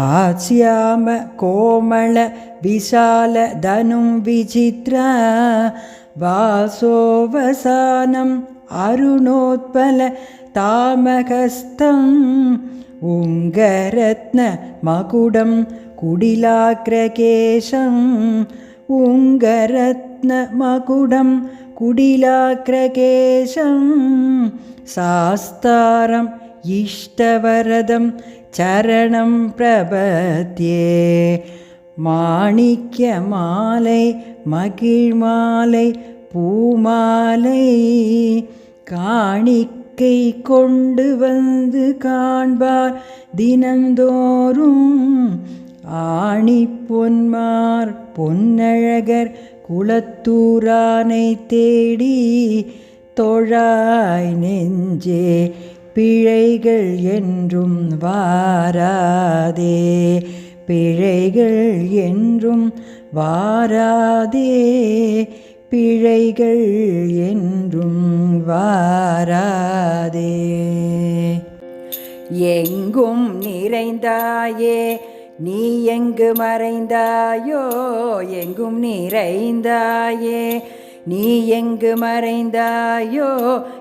आस्याम कोमल विशालधनुं विचित्र वासोवसानम् अरुणोत्पल तामहस्तम् उङ्गरत्नमकुडं कुडिलाग्रकेशम् उङ्गरत्नमकुडं कुडिलाग्रकेशं सास्तारम् इष्टवरदं चरणं प्रपद्ये மாணிக்கமாலை மகிழ்மாலை பூமாலை காணிக்கை கொண்டு வந்து காண்பார் தினந்தோறும் ஆணி பொன்மார் பொன்னழகர் குளத்தூரானை தேடி தொழாய் நெஞ்சே பிழைகள் என்றும் வாராதே பிழைகள் என்றும் வாராதே பிழைகள் என்றும் வாராதே. எங்கும் நிறைந்தாயே நீ எங்கு மறைந்தாயோ எங்கும் நிறைந்தாயே நீ எங்கு மறைந்தாயோ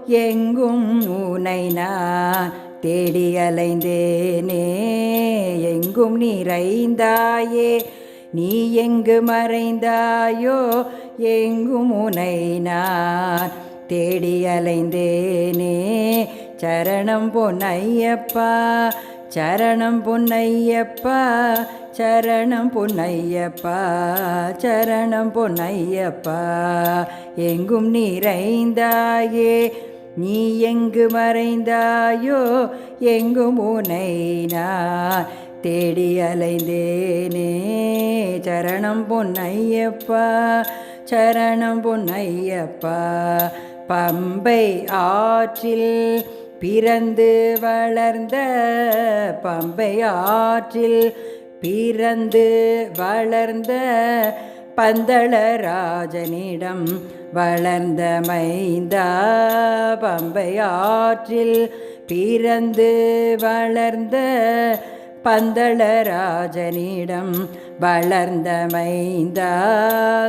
எங்கும் உனை நான் தேடி அலைந்தேனே எங்கும் நிறைந்தாயே. நீ எங்கு மறைந்தாயோ எங்கும் உனை நான் தேடி அலைந்தேனே சரணம் பொன்னையப்பா சரணம் பொன்னையப்பா சரணம் பொன்னையப்பா சரணம் பொன்னையப்பா. எங்கும் நிறைந்தாயே நீ எங்கு மறைந்தாயோ எங்கும் உனை நான் தேடி அலைந்தேனே. சரணம் பொன்னையப்பா சரணம் பொன்னையப்பா பம்பை ஆற்றில் பிறந்து வளர்ந்த பம்பை ஆற்றில் பிறந்து வளர்ந்த பந்தளராஜனிடம் வளர்ந்த மைந்தா பம்பை ஆற்றில் பிறந்து வளர்ந்த பந்தளராஜனிடம் வளர்ந்த மைந்தா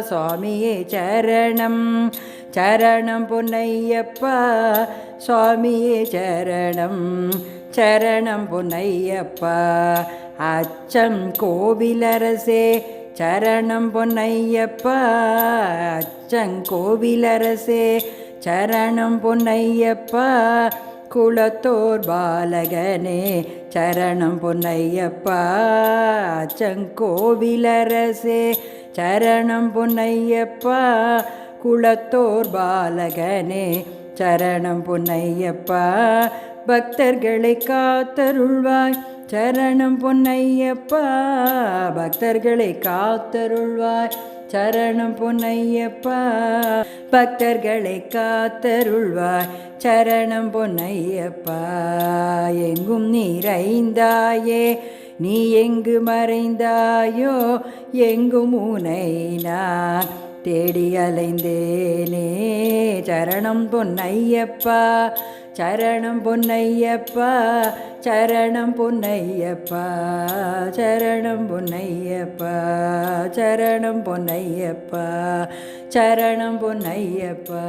சுவாமியே சரணம். சரணம் பொன்னையப்பா. சுவாமியே சரணம் சரணம் பொன்னையப்பா. அச்சம் கோவிலரசே சரணம் பொன்னையப்பா. அச்சங்கோவிலரசே சரணம் பொன்னையப்பா. குளத்தோர் பாலகனே சரணம் பொன்னையப்பா. அச்சங்கோவிலரசே சரணம் பொன்னையப்பா. குளத்தோர் பாலகனே சரணம் பொன்னையப்பா. பக்தர்களை காத்தருள்வாய் சரணம் பொன்னையப்பா. பக்தர்களை காத்தருள்வாய் சரணம் பொன்னையப்பா. பக்தர்களை காத்தருள்வாய் சரணம் பொன்னையப்பா. எங்கும் நிறைந்தாயே நீ எங்கு மறைந்தாயோ எங்கும் உனை நான் தேடி அலைந்தேனே. சரணம் பொன்னையப்பா சரணம் பொன்னையப்பா சரணம் பொன்னையப்பா சரணம் பொன்னையப்பா சரணம் பொன்னையப்பா சரணம் பொன்னையப்பா.